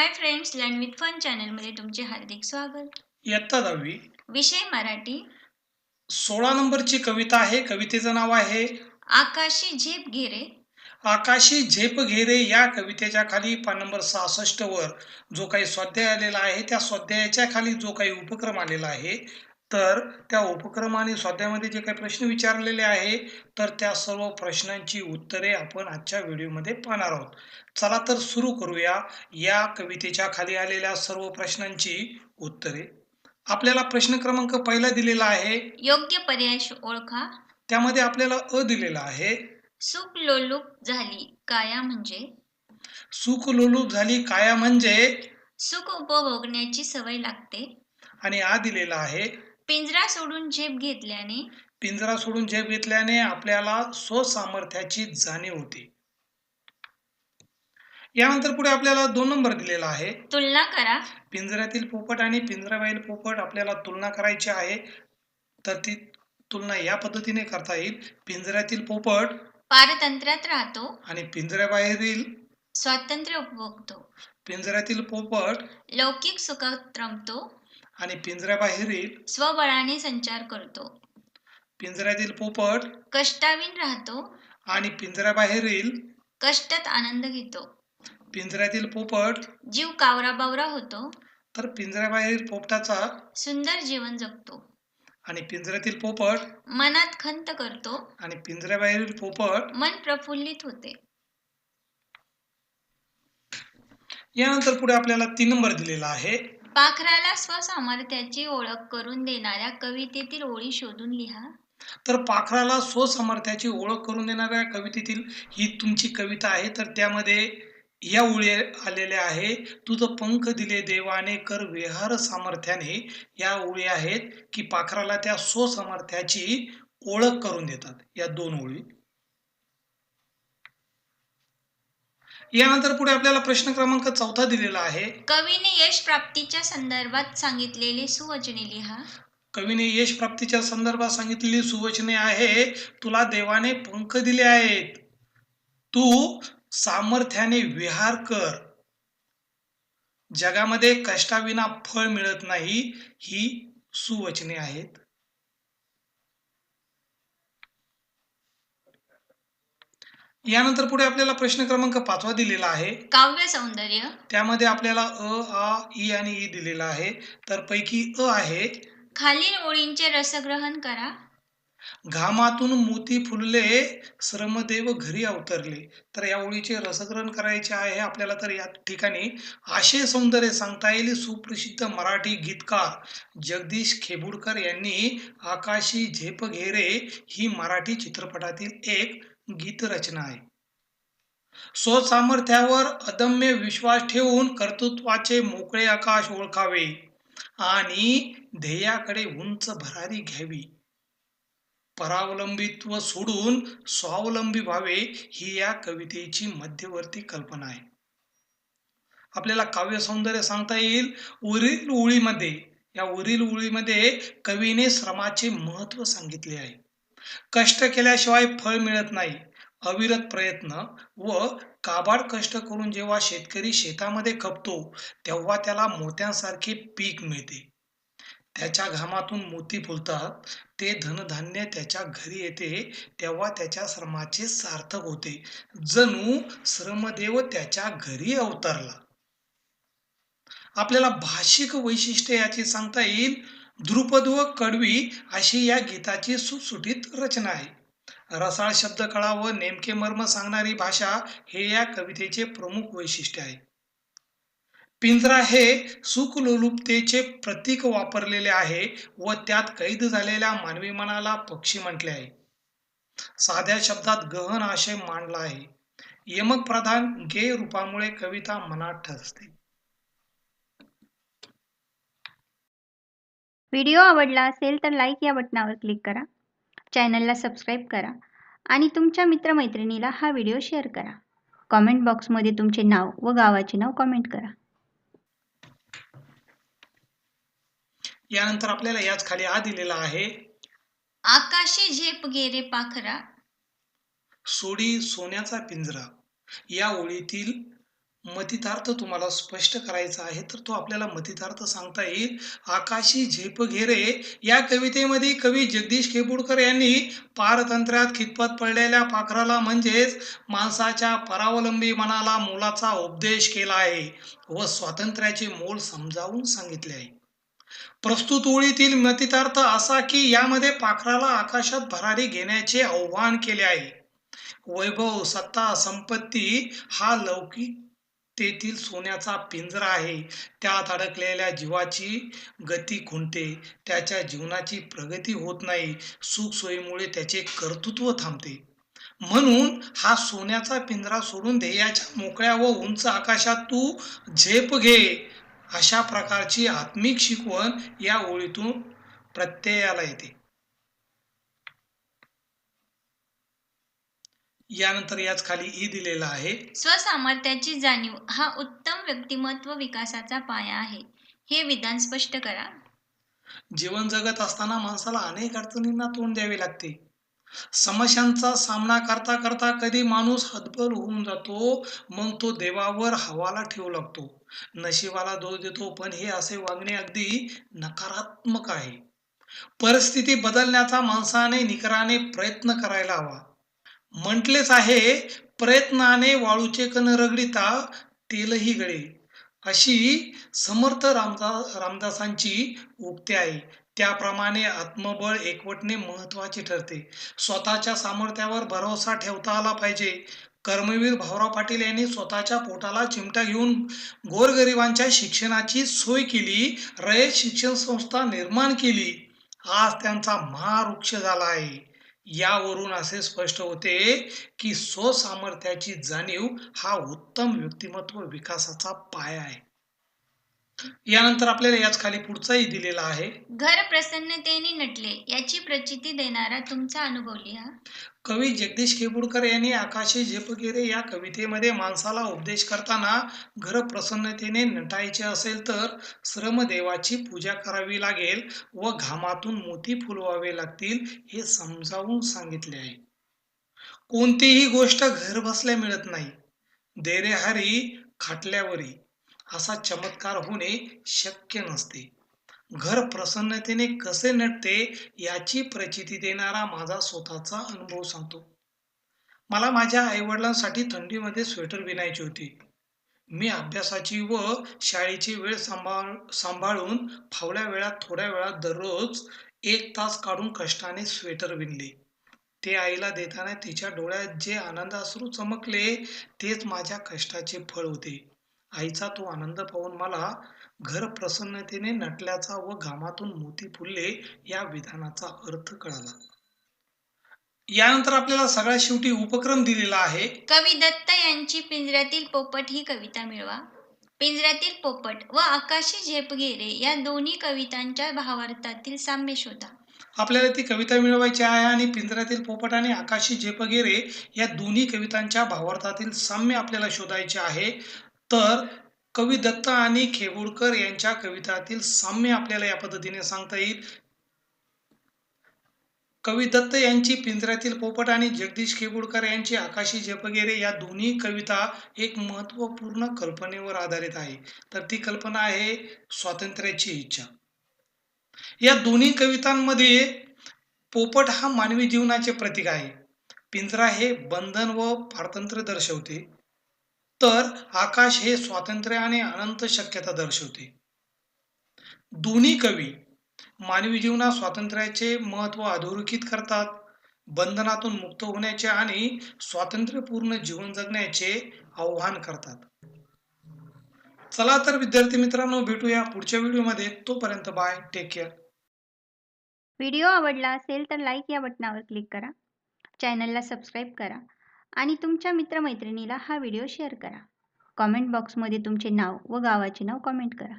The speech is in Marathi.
Hi friends learn with fun चॅनलमध्ये तुमचे हार्दिक स्वागत. इयत्ता दहावी. विषय मराठी. सोळा नंबरची कविता आहे कवितेचं नाव आहे. आकाशी झेप घेरे आकाशी झेप घेरे या कवितेच्या खाली पान नंबर सहासष्ट वर जो काही स्वाध्याय आलेला आहे त्या स्वाध्यायाच्या खाली जो काही उपक्रम आलेला आहे तर त्या उपक्रम आणि स्वाध्यायामध्ये जे काही प्रश्न विचारलेले आहे तर त्या सर्व प्रश्नांची उत्तरे आपण आजच्या व्हिडिओमध्ये पाहणार आहोत. चला तर सुरू करूया. या कवितेच्या खाली आलेल्या सर्व प्रश्नांची उत्तरे. आपल्याला प्रश्न क्रमांक पहिला दिलेला आहे. योग्य पर्याय ओळखा. त्यामध्ये आपल्याला अ दिलेला आहे. सुख लोलूप झाली काया म्हणजे? सुख लोलूप झाली काया म्हणजे? सुख उपभोगण्याची सवय लागते. आणि आ दिलेला आहे. पिंजरा सोडून झेप घेतल्याने? पिंजरा सोडून झेप घेतल्याने आपल्याला स्वसामर्थ्याची जाणीव होते. यानंतर पुढे आपल्याला दोन नंबर दिलेला आहे. तुलना करा. पिंजऱ्यातील पोपट आणि पिंजऱ्याबाहेर पोपट आपल्याला तुलना करायची आहे. तर ती तुलना या पद्धतीने करता येईल. पिंजऱ्यातील पोपट पारतंत्र्यात राहतो. आणि पिंजऱ्याबाहेरील स्वातंत्र्य उपभोगतो पिंजऱ्यातील पोपट लौकिक सुखात रमतो. आणि पिंजऱ्याबाहेरील स्वबळाने संचार करतो. पिंजऱ्यातील पोपट कष्टावीन राहतो. आणि पिंजऱ्याबाहेरील कष्टात आनंद घेतो. पिंजऱ्यातील पोपट जीव कावराबावरा होतो. तर पिंजऱ्याबाहेरील पोपटाचा सुंदर जीवन जगतो. आणि पिंजऱ्यातील पोपट मनात खंत करतो. आणि पिंजऱ्याबाहेरील पोपट मन प्रफुल्लित होते. यानंतर पुढे आपल्याला तीन नंबर दिलेला आहे. पाखराला स्वसामर्थ्याची ओळख करून देणाऱ्या कवितेतील ओळी शोधून लिहा. तर पाखराला स्वसामर्थ्याची ओळख करून देणाऱ्या कवितेतील ही तुमची कविता आहे. तर त्यामध्ये या ओळी आलेल्या आहे तुझं पंख दिले देवाने कर विहार सामर्थ्याने. या ओळी आहेत की पाखराला त्या स्वसामर्थ्याची ओळख करून देतात. या दोन ओळी. यानंतर पुढे आपल्याला प्रश्न क्रमांक चौथा दिलेला आहे. कवीने यश प्राप्तीच्या संदर्भात सांगितलेली सुवचने लिहा. कवीने यश प्राप्तीच्या संदर्भात सांगितलेली सुवचने आहे तुला देवाने पंख दिले आहेत. तू सामर्थ्याने विहार कर. जगामध्ये कष्टाविना फळ मिळत नाही ही सुवचने आहेत. यानंतर पुढे आपल्याला प्रश्न क्रमांक पाचवा दिलेला आहे. काव्य सौंदर्य. त्यामध्ये आपल्याला अ आ ई आणि ई दिलेला आहे. तर पैकी अ आहे. खालील ओळींचे रसग्रहण करा. घामातून मोती फुलले श्रमदेव घरी अवतरले. तर या ओळीचे रसग्रहण करायचे आहे आपल्याला तर या ठिकाणी. आशय सौंदर्य सांगता येईल. सुप्रसिद्ध मराठी गीतकार जगदीश खेबुडकर यांनी आकाशी झेप घेरे ही मराठी चित्रपटातील एक गीतरचना आहे. स्वसामर्थ्यावर अदम्य विश्वास ठेवून कर्तृत्वाचे मोकळे आकाश ओळखावे आणि ध्येयाकडे उंच भरारी घ्यावी. परावलंबित्व सोडून स्वावलंबी व्हावे ही या कवितेची मध्यवर्ती कल्पना आहे. आपल्याला काव्य सौंदर्य सांगता येईल. वरील ओळीमध्ये या उरील ओळीमध्ये कवीने श्रमाचे महत्त्व सांगितले आहे. कष्ट केल्याशिवाय फळ मिळत नाही. अविरत प्रयत्न व काबाड कष्ट करून जेव्हा शेतकरी शेतामध्ये खपतो तेव्हा त्याला मोत्यांसारखे पीक मिळते. त्याच्या घामातून मोती फुलतात ते धनधान्य त्याच्या घरी येते तेव्हा त्याच्या श्रमाचे सार्थक होते. जणू श्रमदेव त्याच्या घरी अवतरला. आपल्याला भाषिक वैशिष्ट्य याची सांगता येईल? द्रुपद व कडवी अशी या गीताची सुटसुटीत रचना आहे. रसाळ शब्दकळा व नेमके मर्म सांगणारी भाषा हे या कवितेचे प्रमुख वैशिष्ट्य आहे. पिंजरा हे सुखलोलुपतेचे प्रतीक वापरलेले आहे व त्यात कैद झालेल्या मानवी मनाला पक्षी म्हटले आहे. साध्या शब्दात गहन आशय मांडला आहे. यमक प्रधान गे रूपामुळे कविता मनात ठरते. व्हिडिओ आवडला असेल तर लाईक या बटनावर क्लिक करा. चॅनलला सबस्क्राईब करा आणि तुमच्या मित्रमैत्रिणीला हा व्हिडिओ शेअर करा. कॉमेंट बॉक्समध्ये तुमचे नाव व गावाचे नाव कॉमेंट करा. यानंतर आपल्याला याच खाली आ दिलेला आहे. आकाशी झेप गेरे पाखरा. सोडी सोन्याचा पिंजरा. या ओळीतील मतितार्थ तुम्हाला स्पष्ट करायचा आहे तर तो आपल्याला मतितार्थ सांगता येईल. आकाशी झेप घेरे या कवितेमध्ये कवी जगदीश केबुडकर यांनी पारतंत्र्यात खितपत पडलेल्या पाखराला म्हणजेच माणसाच्या परावलंबी मनाला मोलाचा उपदेश केला आहे व स्वातंत्र्याचे मोल समजावून सांगितले आहे. प्रस्तुत ओळीतील मतितार्थ असा की यामध्ये पाखराला आकाशात भरारी घेण्याचे आव्हान केले आहे. वैभव सत्ता संपत्ती हा लौकिक तेथील सोन्याचा पिंजरा आहे. त्यात अडकलेल्या जीवाची गती खुंटते. त्याच्या जीवनाची प्रगती होत नाही. सुखसोयीमुळे त्याचे कर्तृत्व थांबते. म्हणून हा सोन्याचा पिंजरा सोडून ध्येयाच्या मोकळ्या व उंच आकाशात तू झेप घे. अशा प्रकारची आत्मिक शिकवण या ओळीतून प्रत्ययाला येते. यानंतर याच खाली ई दिलेला आहे. स्वसामर्थ्याची जाणीव हा उत्तम व्यक्तिमत्व विकासाचा पाया आहे. हे विधान स्पष्ट करा. जीवन जगत असताना माणसाला अनेक अडचणींना तोंड द्यावे लागते. समस्यांचा सामना करता करता कधी माणूस हतबल होऊन जातो मग तो देवावर हवाला ठेवू लागतो. नशिबाला दोष देतो पण हे असे वागणे अगदी नकारात्मक आहे. परिस्थिती बदलण्याचा माणसाने निकराने प्रयत्न करायला हवा. म्हटलेच आहे प्रयत्नाने वाळूचे कण रगडिता तेलही गळे. अशी समर्थ रामदा रामदासांची उक्ती आहे. त्याप्रमाणे आत्मबळ एकवटणे महत्त्वाचे ठरते. स्वतःच्या सामर्थ्यावर भरोसा ठेवता आला पाहिजे. कर्मवीर भाऊराव पाटील यांनी स्वतःच्या पोटाला चिमटा घेऊन गोरगरिबांच्या शिक्षणाची सोय केली रयत शिक्षण संस्था निर्माण केली. आज त्यांचा महावृक्ष झाला आहे. यावरून असे स्पष्ट होते की स्वसामर्थ्याची जाणीव हा उत्तम व्यक्तिमत्व विकासाचा पाया आहे. यानंतर आपल्याला याच खाली पुढचाही दिलेला आहे. घर प्रसन्नतेने नटले याची प्रचिती देणारा तुमचा अनुभव लिहा. कवी जगदीश केबुडकर यांनी आकाशी झेपगिरे या कवितेमध्ये माणसाला उपदेश करताना घर प्रसन्नतेने नटायचे असेल तर श्रमदेवाची पूजा करावी लागेल व घामातून मोती फुलवावे लागतील हे समजावून सांगितले आहे. कोणतीही गोष्ट घर बसल्या मिळत नाही. देरेहारी खाटल्यावरी. असा चमत्कार होणे शक्य नसते. घर प्रसन्नतेने कसे नटते याची प्रचिती देणारा माझा स्वतःचा अनुभव सांगतो. मला माझ्या आईवडिलांसाठी थंडीमध्ये स्वेटर विणायची होती. मी अभ्यासाची व शाळेची वेळ सांभाळ सांभाळून फावल्या वेळात थोड्या वेळात दररोज एक तास काढून कष्टाने स्वेटर विणले. ते आईला देताना तिच्या डोळ्यात जे आनंदाश्रू चमकले तेच माझ्या कष्टाचे फळ होते. आईचा तो आनंद पाहून मला घर प्रसन्नतेने नटल्याचा व घामातून मोती फुलले या विधानाचा अर्थ कळाला. यानंतर आपल्याला सगळ्यात शेवटी उपक्रम दिलेला आहे. कवी दत्त यांची पिंजऱ्यातील पोपट ही कविता मिळवा. पिंजऱ्यातील पोपट व आकाशी झेपगेरे या दोन्ही कवितांच्या भावार्थातील साम्य शोधा. आपल्याला ती कविता मिळवायची आहे आणि पिंजऱ्यातील पोपट आणि आकाशी झेपगेरे या दोन्ही कवितांच्या भावार्थातील साम्य आपल्याला शोधायचे आहे. तर कवी दत्त आणि खेबुडकर यांच्या कवितातील साम्य आपल्याला या पद्धतीने सांगता येईल. कवी दत्त यांची पिंजऱ्यातील पोपट आणि जगदीश खेबुडकर यांची आकाशी झेपगेरे या दोन्ही कविता एक महत्त्वपूर्ण कल्पनेवर आधारित आहे. तर ती कल्पना आहे स्वातंत्र्याची इच्छा. या दोन्ही कवितांमध्ये पोपट हा मानवी जीवनाचे प्रतीक आहे. पिंजरा हे बंधन व पारतंत्र्य दर्शवते. तर आकाश हे स्वातंत्र्य आणि अनंत शक्यता दर्शवते. दोन्ही कवी मानवी जीवनात स्वातंत्र्याचे महत्त्व अधोरेखित करतात बंधनातून मुक्त होण्याचे आणि स्वातंत्र्यपूर्ण जीवन जगण्याचे आव्हान करतात. चला तर विद्यार्थी मित्रांनो भेटूया पुढच्या व्हिडिओमध्ये. तोपर्यंत बाय टेक केअर व्हिडिओ आवडला असेल तर लाईक या बटनावर क्लिक करा. चॅनलला सबस्क्राईब करा. आणि तुमच्या मित्रमैत्रिणीला हा व्हिडिओ शेअर करा. कॉमेंट बॉक्समध्ये तुमचे नाव व गावाचे नाव कॉमेंट करा.